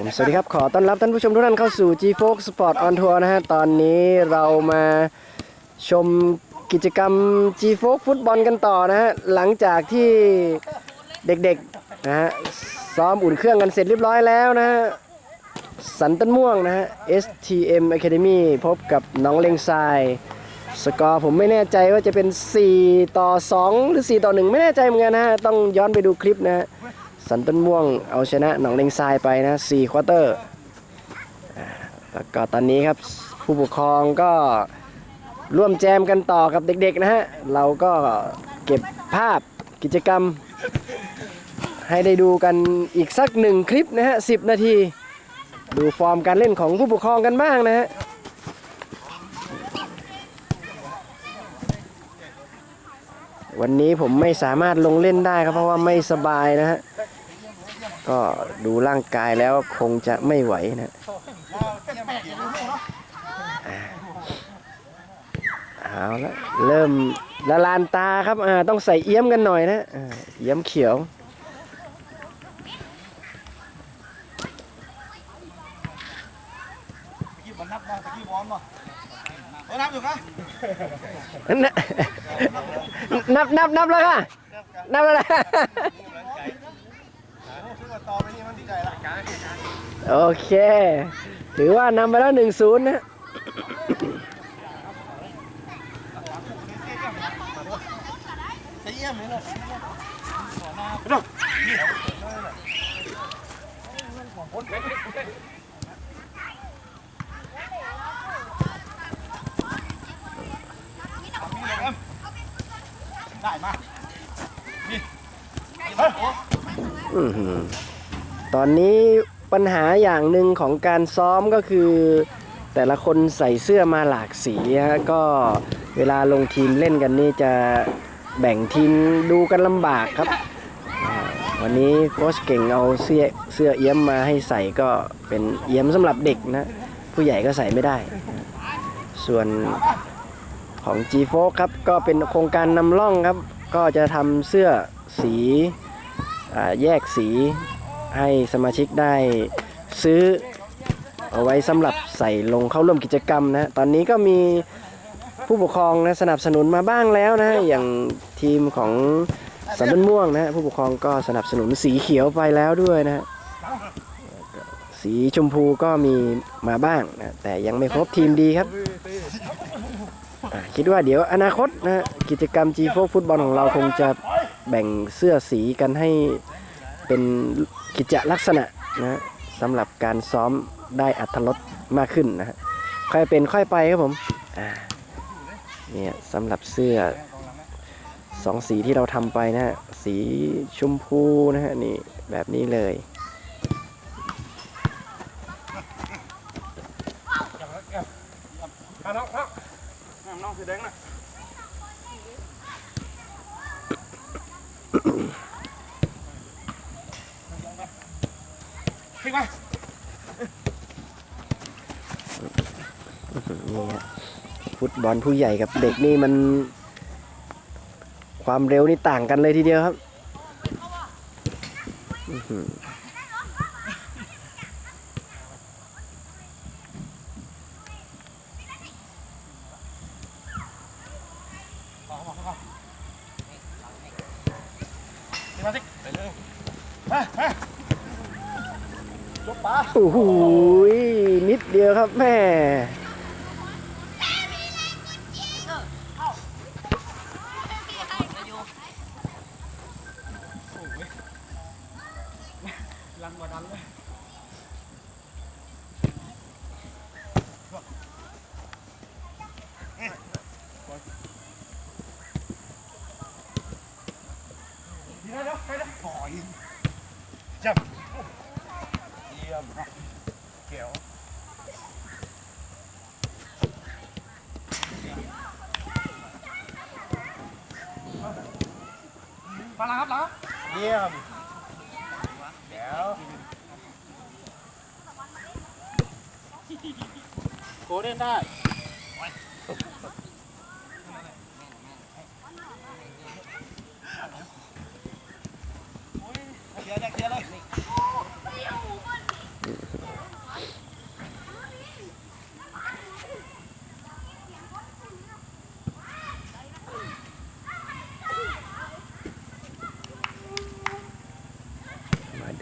ผมสวัสดีครับ ขอต้อนรับท่านผู้ชมทุกท่านเข้าสู่ G Fox Sport on Tour นะฮะ ตอนนี้เรามาชมกิจกรรม G Fox ฟุตบอลกันต่อนะฮะ หลังจากที่เด็กๆนะฮะ ซ้อมอุ่นเครื่องกันเสร็จเรียบร้อยแล้วนะฮะ สันต้นม่วงนะฮะ STM Academy พบกับน้องเลงทรายสกอร์ผมไม่แน่ใจว่าจะเป็น 4 ต่อ 2 หรือ 4 ต่อ 1 ไม่แน่ใจเหมือนกันนะฮะ ต้องย้อนไปดูคลิปนะฮะ สันต้นม่วงเอาชนะหนองเลงทรายไปนะ4ควอเตอร์แล้วก็ตอนนี้ครับผู้ปกครองก็ร่วมแจมกันต่อกับเด็กๆนะฮะ เราก็เก็บภาพกิจกรรม ให้ได้ดูกันอีกสักหนึ่งคลิปนะฮะ10นาที ดูฟอร์มการเล่นของผู้ปกครองกันบ้างนะฮะวันนี้ผมไม่สามารถลงเล่นได้ครับเพราะว่าไม่สบายนะฮะ ก็ดูร่างกายแล้วคงจะไม่ไหวนะอ่าเอาละเริ่มละลานตาครับอ่าต้องใส่เอี้ยมกันหน่อยนะอ่าเอี้ยมเขียวกี้บอลนับมาตะกี้บอลมาเออนับอยู่ครับนับนับนับแล้วค่ะนับแล้วนะซื้อมา ต่อไปนี่มันดีใจละการโอเคถือว่านำไปแล้วหนึ่งศูนย์นะใช้เยี่ยมเลยเนาะได้มาอื้อหือ ตอนนี้ปัญหาอย่างหนึ่งของการซ้อมก็คือ แต่ละคนใส่เสื้อมาหลากสีฮะก็เวลาลงทีมเล่นกันนี่จะแบ่งทีมดูกันลำบากครับ วันนี้โค้ชเก่งเอาเสื้อเสื้อเอี้ยมมาให้ใส่ก็เป็นเอี้ยมสำหรับเด็กนะ ผู้ใหญ่ก็ใส่ไม่ได้ ส่วนของ g 4ครับก็เป็นโครงการนำร่องครับ ก็จะทำเสื้อสีอ่าแยกสี ให้สมาชิกได้ซื้อเอาไว้สำหรับใส่ลงเข้าร่วมกิจกรรมนะตอนนี้ก็มีผู้ปกครองนะสนับสนุนมาบ้างแล้วนะอย่างทีมของสันต้นม่วงนะผู้ปกครองก็สนับสนุนสีเขียวไปแล้วด้วยนะสีชมพูก็มีมาบ้างนะแต่ยังไม่ครบทีมดีครับคิดว่าเดี๋ยวอนาคตนะฮะกิจกรรม G4 ฟุตบอลของเราคงจะแบ่งเสื้อสีกันให้ เป็นกิจลักษณะนะสำหรับการซ้อมได้อัตรสมากขึ้นนะฮะค่อยเป็นค่อยไปครับผมเนี่ยสำหรับเสื้อสองสีที่เราทำไปนะฮะสีชมพูนะฮะนี่แบบนี้เลยน้องน้องน้องสีแดงนะขึ้นมา นี่ฮะฟุตบ อลผู้ใหญ่กับเด็กนี่มัน ความเร็วนี่ต่างกันเลยทีเดียวครับอื้อหือยมามาจบปลาโอ้โหนิดเดียวครับแม่ ลังกว่าดันเลยดี๋ยวเดี๋ยวไปนะถอยจับเยี่ยมเกี่ยวมาแล้วครับแล้วเยี่ยม เดี๋ยวโกเล่นได้เคลียวเดี๋ยเลย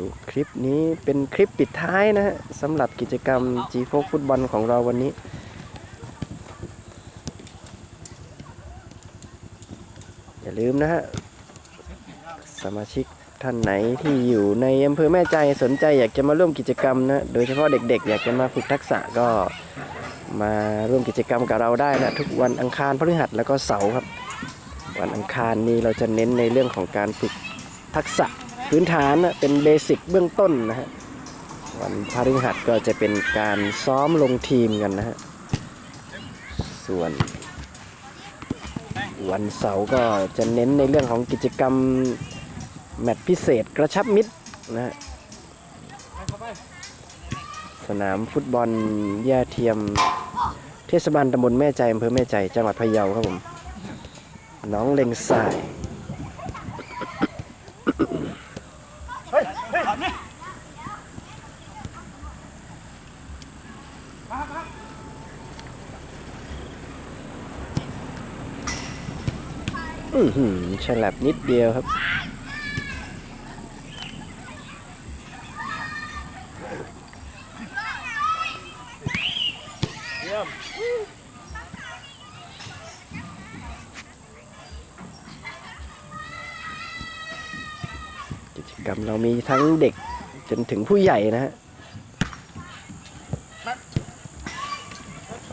ร์เลยคลิปนี้เป็นคลิปปิดท้ายนะฮะสำหรับกิจกรรม G โฟฟุตบอลของเราวันนี้อย่าลืมนะฮะสมาชิกท่านไหนที่อยู่ในอำเภอแม่ใจสนใจอยากจะมาร่วมกิจกรรมนะ โดยเฉพาะเด็กๆ อยากจะมาฝึกทักษะก็มาร่วมกิจกรรมกับเราได้นะ ทุกวันอังคารพฤหัสแล้วก็เสาร์ครับ วันอังคารนี้เราจะเน้นในเรื่องของการฝึกทักษะ พื้นฐานนะเป็นเบสิกเบื้องต้นนะฮะวันพฤหัสก็จะเป็นการซ้อมลงทีมกันนะฮะส่วน วันเสาร์ก็จะเน้นในเรื่องของกิจกรรม แมตช์พิเศษกระชับมิตรนะฮะสนามฟุตบอลแย่เทียม เทศบาลตำบลแม่ใจอำเภอแม่ใจ จังหวัดพะเยาครับผม น้องเล็งสาย เฮ้ยเฮ้ยนี่มามา อือหือฉลับนิดเดียวครับ เยี่ยมกิจกรรมเรามีทั้งเด็กจนถึงผู้ใหญ่นะฮะ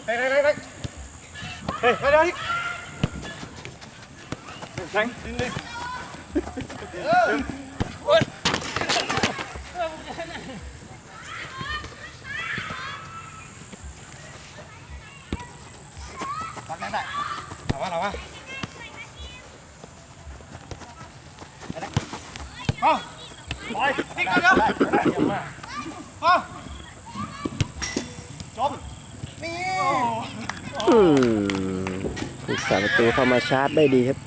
เฮ้ยเฮ้ยเฮ้ยเฮ้ยเฮ้ยเฮ้ยเฮ้ยแทงดินดิโอ้ย ปักได้ได้เอาวะเอาวะเอาปล่อยติ๊กเดียวเอาจบนี่ อืมผู้สาประตูเข้ามาชาร์จได้ดีครับ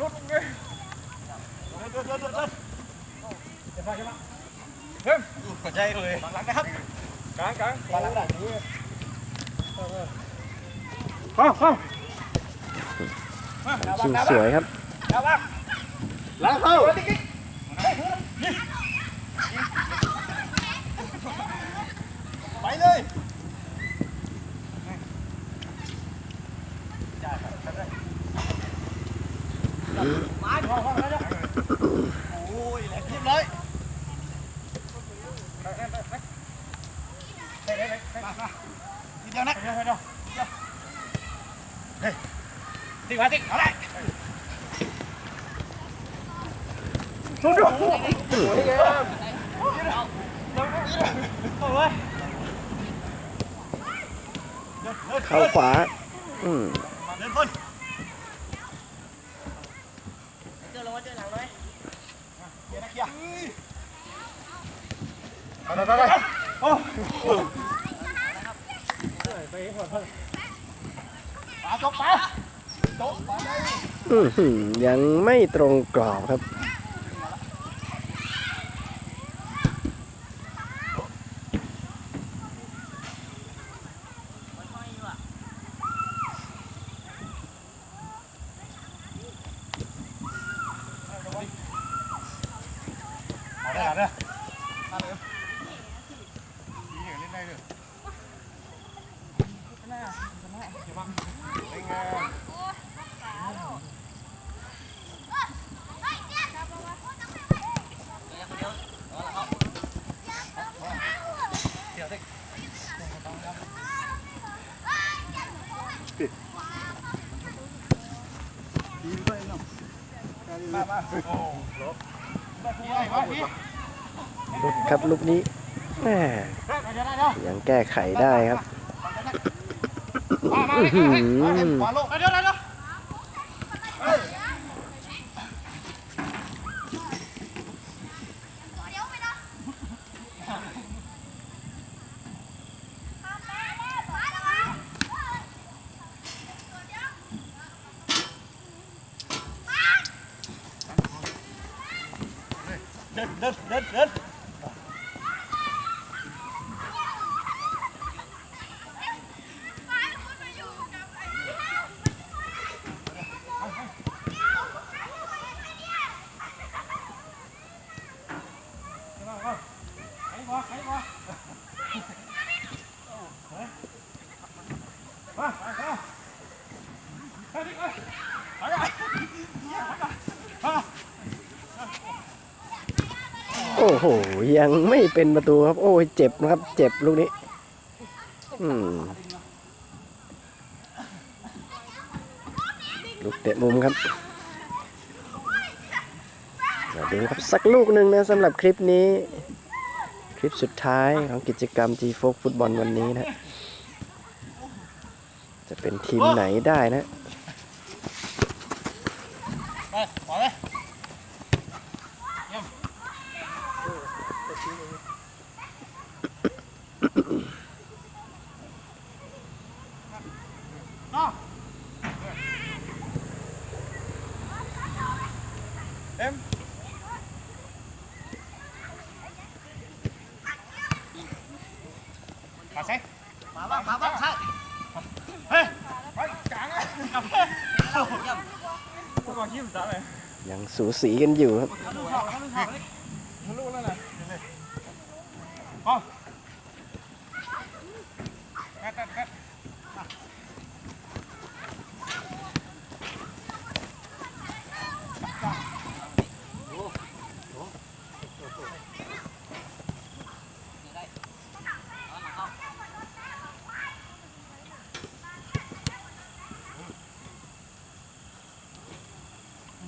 ลุดเลยเดินเดินเดินเดินเดี๋ยวไปเดี๋ยวมาเฮ้ยกดใจเลยหลังนะครับกลางกลางหลังแบบนี้ เข้าเข้าชิงสวยครับแล้วบ้าเข้าไปเลยมาห้องห้องแล้วโอ้ยแหลกทิพเลยเฮ้ยเฮ้ยเฮ้ยเฮ้ยเฮ้ยมามาทีเดียวนะเดี๋ยวเดี๋ยวเดี๋ยวเฮ้ยติ๊กมาติ๊กเอาได้ชนดูโอ้ยเกมเอาเลยเข้าขวา อืมเดินคนเจอลงมาเจอหลังเลยเกียร์นะเกียร์เอาไปไปโอ้ อือหือยังไม่ตรงกรอบครับ เอาได้เอาได้เอาเลยดีเหรอเล่นได้เลย ครับลูกนี้แม่ยังแก้ไขได้ครับ อื้อหือขวาลงเดี๋ยวเดี๋ยวเดินเดินเดิน โอ้โห ยังไม่เป็นประตูครับ โอ้ยเจ็บนะครับ เจ็บลูกนี้ อืมลูกเตะมุมครับมาดูครับสักลูกหนึ่งนะสำหรับคลิปนี้ คลิปสุดท้ายของกิจกรรม G โฟกฟุตบอลวันนี้นะ จะเป็นทีมไหนได้นะ ไปขอเลยเอ็มมาใช่ มาบ้างมาบ้างใช่เฮ้ยไปกลางเลยพวกเราขี้มันจ้าเลยยังสูสีกันอยู่ครับทะลุเข้าทะลุเข้าทะลุแล้วนะอ๋อแกะแกะ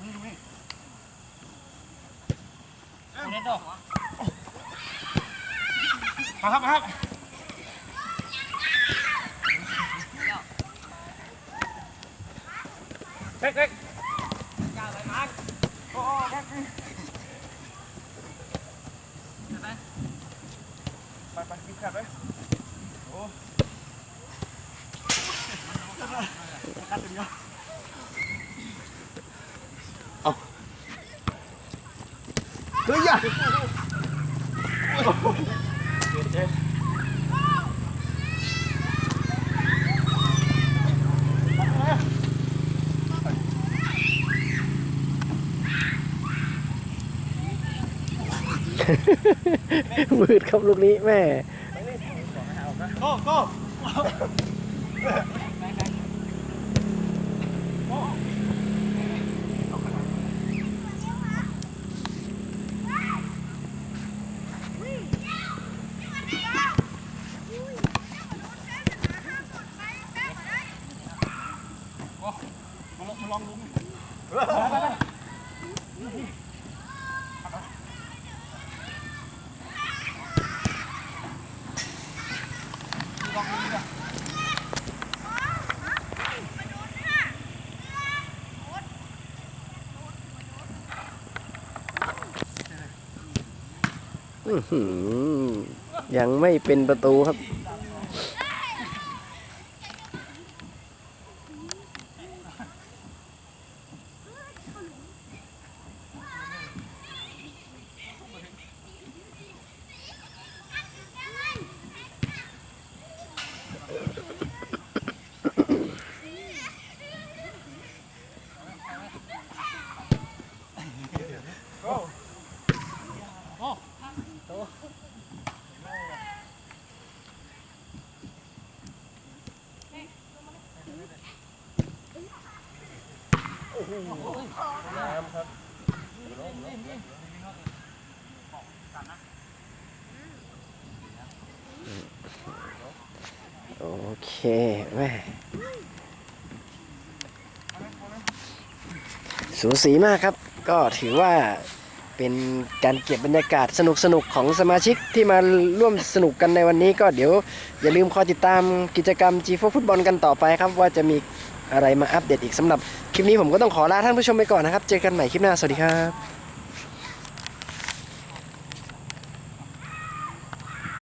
แกมาครับมาครับเด็กเด็กจ้าไปมาโอ้แท็กไปไปกินขับเลยโอ้ขัดตัว เดียวเฮ้ยอะวืดครับลูกนี้แม่ โก้โก้ มาลองมาลองลุงลองลุงจ้ะ อื้อหือ ยังไม่เป็นประตูครับ โอเคแม่สูสีมากครับ ก็ถือว่าเป็นการเก็บบรรยากาศสนุกๆของสมาชิกที่มาร่วมสนุกกันในวันนี้ก็เดี๋ยว อย่าลืมคอยติดตามกิจกรรม G4 ฟุตบอลกันต่อไปครับ ว่าจะมีอะไรมาอัปเดตอีกสำหรับ คลิปนี้ผมก็ต้องขอลาท่านผู้ชมไปก่อนนะครับ เจอกันใหม่คลิปหน้า สวัสดีครับ